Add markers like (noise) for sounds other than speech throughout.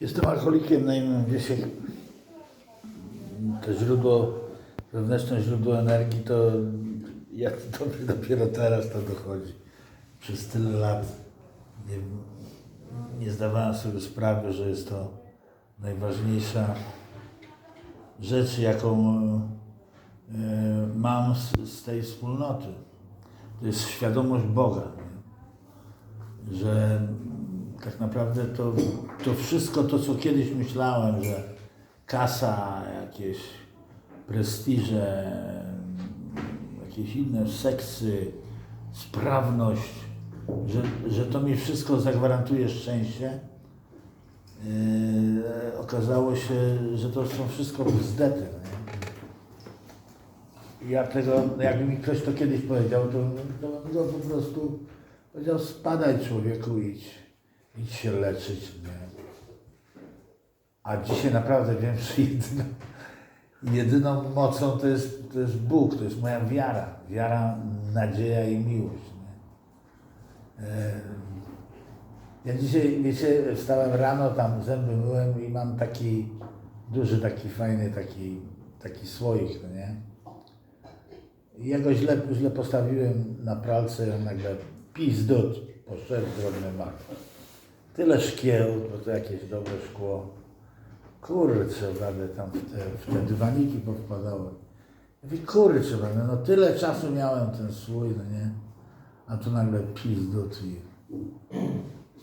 Jestem alkoholikiem na imię. To źródło, wewnętrzne źródło energii, to ja to dopiero teraz to dochodzi. Przez tyle lat nie, nie zdawałem sobie sprawy, że jest to najważniejsza rzecz, jaką e, mam z, z tej wspólnoty. To jest świadomość Boga. Że tak naprawdę to, to wszystko to, co kiedyś myślałem, że kasa, jakieś prestiże, jakieś inne seksy, sprawność, że, że to mi wszystko zagwarantuje szczęście. Yy, okazało się, że to są wszystko bzdety. Nie? Ja tego, jakby mi ktoś to kiedyś powiedział, to, to go po prostu powiedział, spadaj człowieku, idź, idź się leczyć. Nie? A dzisiaj naprawdę wiem, że jedyną, jedyną mocą to jest, to jest Bóg, to jest moja wiara. Wiara, nadzieja i miłość. Nie? Ja dzisiaj, wiecie, wstałem rano, tam zęby myłem i mam taki duży, taki fajny, taki, taki słoik, no nie? I ja go źle, źle postawiłem na pralce i on nagle pizdut, poszedł drobny mak. Tyle szkieł, bo to jakieś dobre szkło. Kurczę, blade, tam w te, w te dywaniki powpadały. Ja mówię, kurczę, blade, no tyle czasu miałem ten słój, no nie? A tu nagle pizdut i...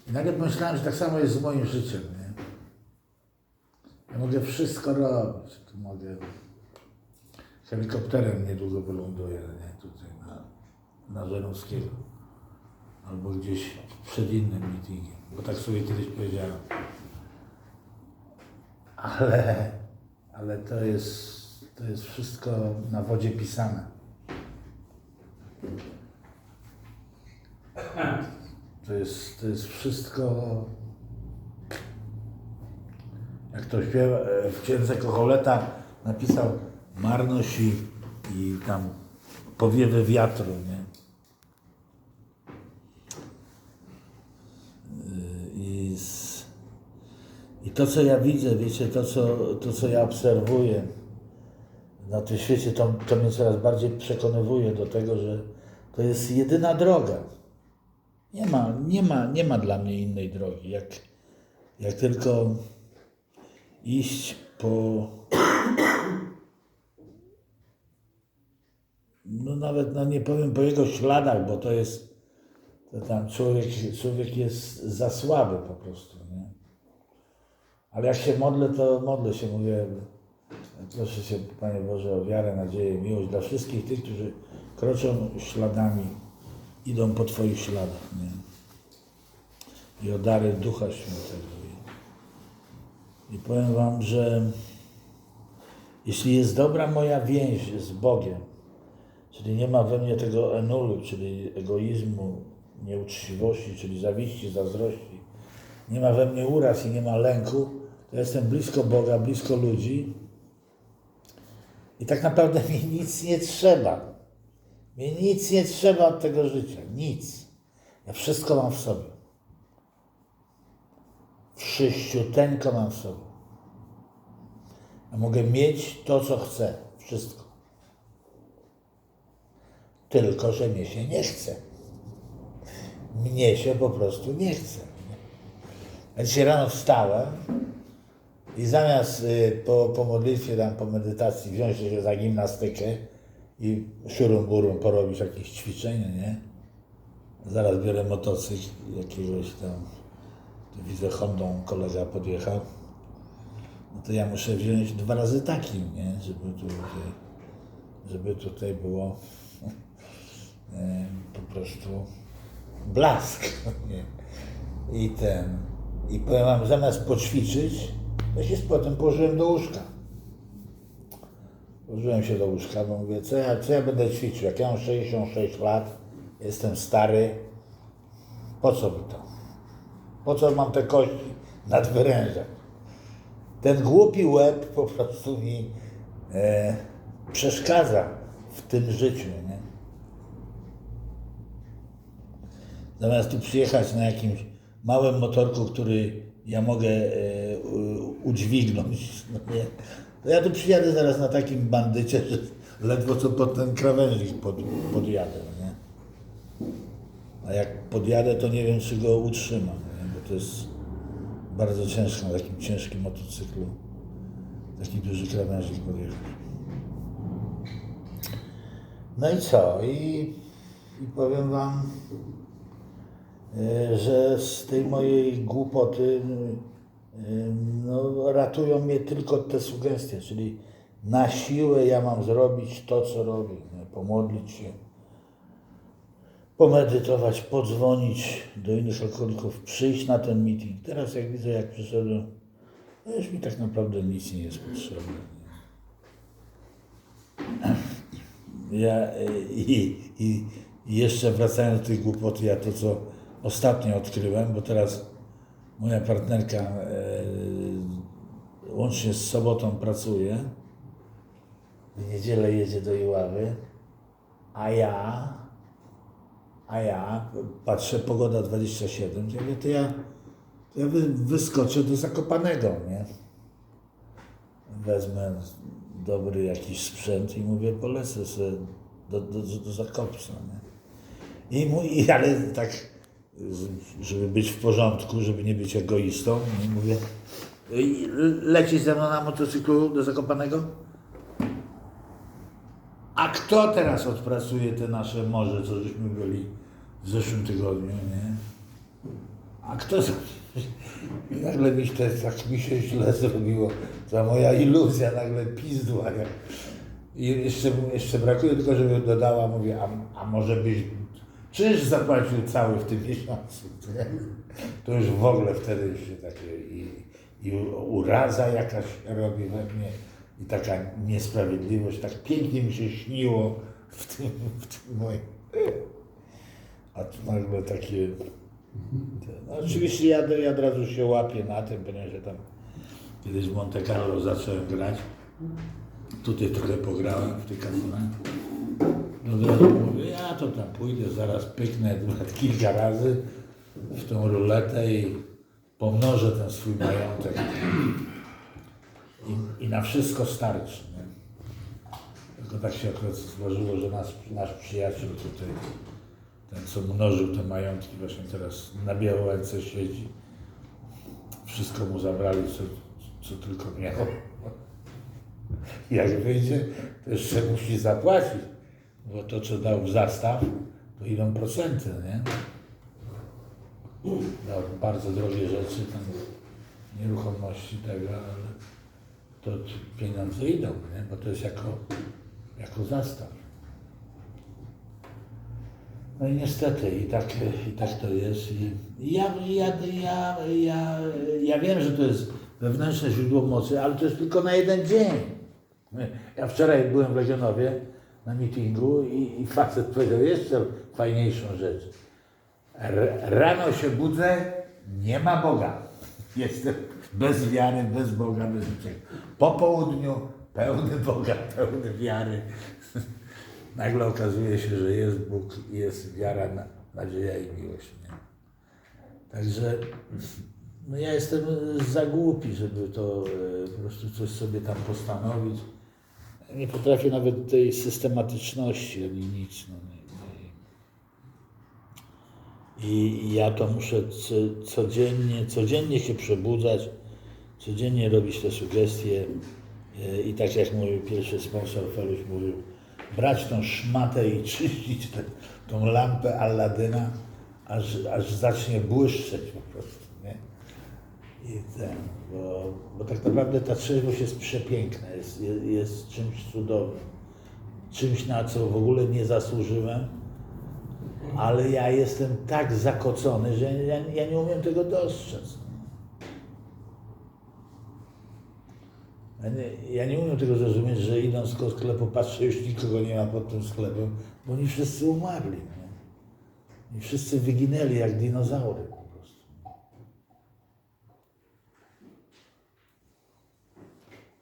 I nagle pomyślałem, że tak samo jest z moim życiem, nie? Ja mogę wszystko robić. Tu mogę... Helikopterem niedługo wyląduję, nie? Tutaj na, na Żeromskiego. Albo gdzieś przed innym meetingiem, bo tak sobie kiedyś powiedziałem. Ale, ale to jest, to jest wszystko na wodzie pisane. To jest, to jest wszystko. Jak to śpiewa, e, w księdze Kocholeta napisał marność i, i tam powiewy wiatru, nie? Y, I, z, I to, co ja widzę, wiecie, to, co, to, co ja obserwuję na tym świecie, to, to mnie coraz bardziej przekonywuje do tego, że to jest jedyna droga. Nie ma, nie ma, nie ma dla mnie innej drogi, jak, jak tylko iść po. No nawet no nie powiem po jego śladach, bo to jest. To tam człowiek, człowiek jest za słaby po prostu, nie? Ale jak się modlę, to modlę się, mówię, proszę się, Panie Boże, o wiarę, nadzieję, miłość dla wszystkich tych, którzy kroczą śladami idą po Twoich śladach, nie? I o dary Ducha Świętego. I, powiem Wam, że jeśli jest dobra moja więź z Bogiem, czyli nie ma we mnie tego enulu, czyli egoizmu, nieuczciwości, czyli zawiści, zazdrości, nie ma we mnie uraz i nie ma lęku, to jestem blisko Boga, blisko ludzi i tak naprawdę (laughs) mi nic nie trzeba. Mnie nic nie trzeba od tego życia. Nic. Ja wszystko mam w sobie. Wszyściuteńko mam w sobie. Ja mogę mieć to, co chcę. Wszystko. Tylko, że mnie się nie chce. Mnie się po prostu nie chce. Ja dzisiaj rano wstałem i zamiast y, po, po modlitwie, tam po medytacji wziąć się za gimnastykę, i szurum burum porobić jakieś ćwiczenie, nie? Zaraz biorę motocykl jakiegoś tam, tu widzę Hondą kolega podjechał, no to ja muszę wziąć dwa razy takim, nie? Żeby tutaj, żeby tutaj było (laughs) e, po prostu blask? (laughs) I ten, i powiem wam, zamiast poćwiczyć, to się potem położyłem do łóżka. Użyłem się do łóżka, bo mówię, co ja, co ja będę ćwiczył? Jak ja mam 66 lat, jestem stary, po co mi to? Po co mam te kości nadwyrężać? Ten głupi łeb po prostu mi e, przeszkadza w tym życiu, nie? Zamiast tu przyjechać na jakimś małym motorku, który ja mogę e, udźwignąć. No nie. To ja tu przyjadę zaraz na takim bandycie, że ledwo co pod ten krawężnik pod, podjadę. no Nie? A jak podjadę, to nie wiem, czy go utrzymam, nie? bo to jest bardzo ciężko na takim ciężkim motocyklu taki duży krawężnik podjechać. No i co? I, i powiem Wam, e, że z tej mojej głupoty no, ratują mnie tylko te sugestie, czyli na siłę ja mam zrobić to, co robię, nie? pomodlić się, pomedytować, podzwonić do innych okolików, przyjść na ten meeting. Teraz jak widzę, jak przyszedłem, no już mi tak naprawdę nic nie jest potrzebne. Ja i, i, jeszcze wracając do tej głupoty, ja to co ostatnio odkryłem, bo teraz moja partnerka e, łącznie z sobotą pracuje, w niedzielę jedzie do Iławy, a ja, a ja patrzę, pogoda 27, ja mówię, to ja, to ja wy, wyskoczę do Zakopanego, nie? Wezmę dobry jakiś sprzęt i mówię, polecę sobie do, do, do, Zakopca, nie? I mój, ale tak, żeby być w porządku, żeby nie być egoistą, nie? mówię, "I lecisz ze mną na motocyklu do Zakopanego? A kto teraz odpracuje te nasze morze, co żeśmy byli w zeszłym tygodniu, nie? A kto za... I (laughs) nagle mi, się, tak mi się źle zrobiło. Ta moja iluzja nagle pizdła. Jak... I jeszcze, jeszcze brakuje tylko, żeby dodała, mówię, a, a może byś czyż zapłacił cały w tym miesiącu? nie? To już w ogóle wtedy się takie i, i uraza jakaś robi we mnie i taka niesprawiedliwość. Tak pięknie mi się śniło w tym, w tym moim... A tu nagle takie... No, oczywiście ja, ja od razu się łapię na tym, ponieważ ja tam kiedyś w Monte Carlo zacząłem grać. Tutaj trochę pograłem w tych kasynach. No od razu mówię, ja to tam pójdę, zaraz pyknę kilka razy w tą ruletę i pomnożę ten swój majątek. I, i na wszystko starczy. Nie? Tylko tak się akurat złożyło, że nasz, nasz przyjaciel tutaj, ten co mnożył te majątki, właśnie teraz na Białołęce siedzi. Wszystko mu zabrali, co, co tylko miał. Jak wyjdzie, to jeszcze musi zapłacić, bo to, co dał w zastaw, to idą procenty, nie? Dał bardzo drogie rzeczy, tam nieruchomości tego, ale to pieniądze idą, nie? bo to jest jako, jako zastaw. No i niestety i tak, i tak to jest. I ja, ja, ja, ja, ja wiem, że to jest wewnętrzne źródło mocy, ale to jest tylko na jeden dzień. Ja wczoraj byłem w Legionowie na meetingu i, i facet powiedział jeszcze fajniejszą rzecz. R- rano się budzę, nie ma Boga. (laughs) Jestem bez wiary, bez Boga, bez niczego. Po południu pełny (laughs) Boga, pełny wiary. (laughs) Nagle okazuje się, że jest Bóg, jest wiara, na- nadzieja i miłość. Nie? Także no ja jestem za głupi, żeby to e, po prostu coś sobie tam postanowić. Nie potrafię nawet tej systematyczności ani nic. No, nie, nie. I ja to muszę co, codziennie, codziennie się przebudzać, codziennie robić te sugestie e, i tak jak mój pierwszy sponsor Feluś mówił, brać tą szmatę i czyścić tę tą lampę Alladyna, aż, aż zacznie błyszczeć po prostu, nie? I ten, bo, bo tak naprawdę ta trzeźwość jest przepiękna, jest, jest, jest czymś cudownym, czymś na co w ogóle nie zasłużyłem, ale ja jestem tak zakocony, że ja, ja nie umiem tego dostrzec. Ja nie, ja nie umiem tego zrozumieć, że idąc do sklepu patrzę, już nikogo nie ma pod tym sklepem, bo oni wszyscy umarli. Nie? Wszyscy wyginęli jak dinozaury po prostu.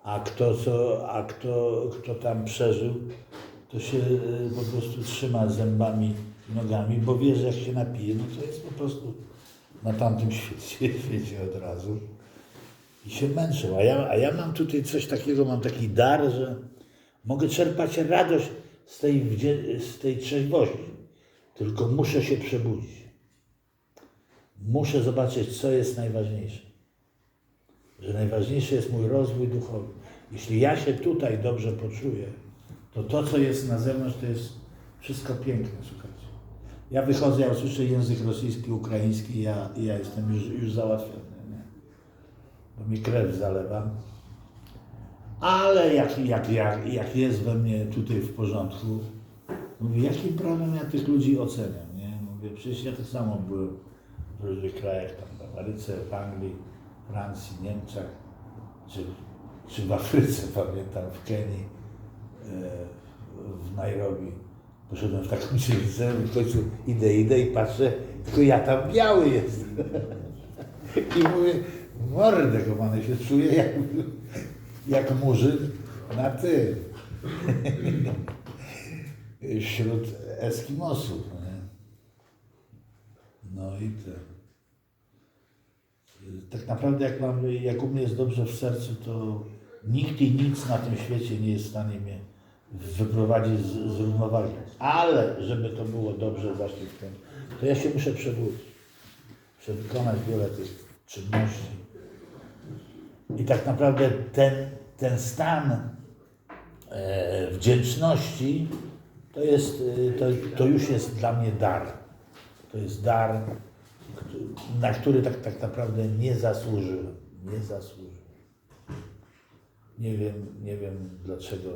A kto, co, a kto, kto tam przeżył, to się e, po prostu trzyma zębami i nogami, bo wie, że jak się napije, no to jest po prostu na tamtym (laughs) świecie, świecie od razu. i się męczą. A ja, a ja mam tutaj coś takiego, mam taki dar, że mogę czerpać radość z tej, z tej trzeźwości. Tylko muszę się przebudzić. Muszę zobaczyć, co jest najważniejsze. Że najważniejszy jest mój rozwój duchowy. Jeśli ja się tutaj dobrze poczuję, to to, co jest na zewnątrz, to jest wszystko piękne, słuchajcie. Ja wychodzę, ja usłyszę język rosyjski, ukraiński, ja, ja jestem już, już załatwiony, nie? bo mi krew zalewa. Ale jak, jak, jak, jak jest we mnie tutaj w porządku, mówię, jakim prawem ja tych ludzi oceniam, nie? Mówię, przecież ja tak samo byłem w różnych krajach, tam w Ameryce, w Anglii, Francji, Niemczech, czy, czy w Afryce, (laughs) pamiętam, w Kenii, e, w Nairobi. Poszedłem w taką dzielnicę, w końcu idę, idę i patrzę, tylko ja tam biały jestem. (laughs) I mówię, mordę komany się czuję jak, jak murzyn na ty. (laughs) Wśród Eskimosów. Nie? No i. Tak naprawdę jak, mam, jak u mnie jest dobrze w sercu, to nikt i nic na tym świecie nie jest w stanie mnie wyprowadzić z, z równowagi. Ale żeby to było dobrze właśnie w tym, to ja się muszę przebudzić. Muszę wykonać wiele tych czynności. I tak naprawdę ten, ten stan e, wdzięczności to, jest, e, to, to już jest dla mnie dar. To jest dar, na który tak, tak naprawdę nie zasłużyłem. Nie zasłużyłem. Nie wiem, nie wiem dlaczego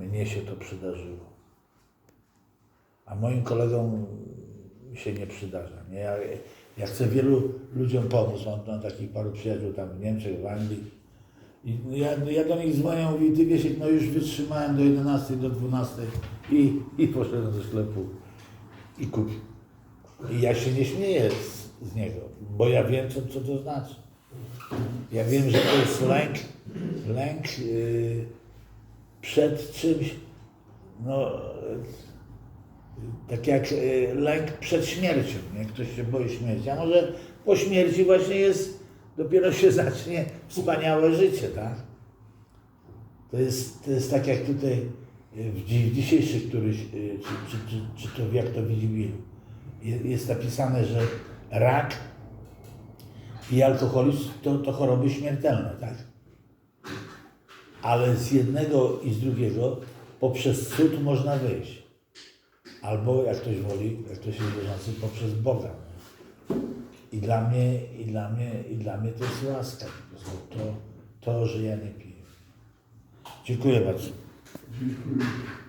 e, mnie się to przydarzyło. A moim kolegom się nie przydarza. Nie? Ja, ja chcę wielu ludziom pomóc. Mam, mam takich paru przyjaciół tam w Niemczech, w Anglii. I ja, ja do nich dzwonię, mówię, ty wiesz, no już wytrzymałem do 11, do 12 i, i poszedłem do sklepu i kupił. I ja się nie śmieję z, z niego, bo ja wiem, co, co to znaczy. Ja wiem, że to jest lęk, lęk yy, przed czymś, no, yy, tak jak yy, lęk przed śmiercią, nie? Ktoś się boi śmierci, a może po śmierci właśnie jest, dopiero się (laughs) zacznie wspaniałe życie, tak? To jest, to jest tak jak tutaj yy, w, dzi- w dzisiejszych któryś, czy, czy, czy, czy to jak to widzimy, jest napisane, że rak i alkoholizm to, to choroby śmiertelne, tak? Ale z jednego i z drugiego poprzez cud można wyjść. Albo jak ktoś woli, jak ktoś jest wierzący, poprzez Boga. I dla mnie, i dla mnie, i dla mnie to jest łaska. To, to, że ja nie piję. Dziękuję bardzo. Dziękuję.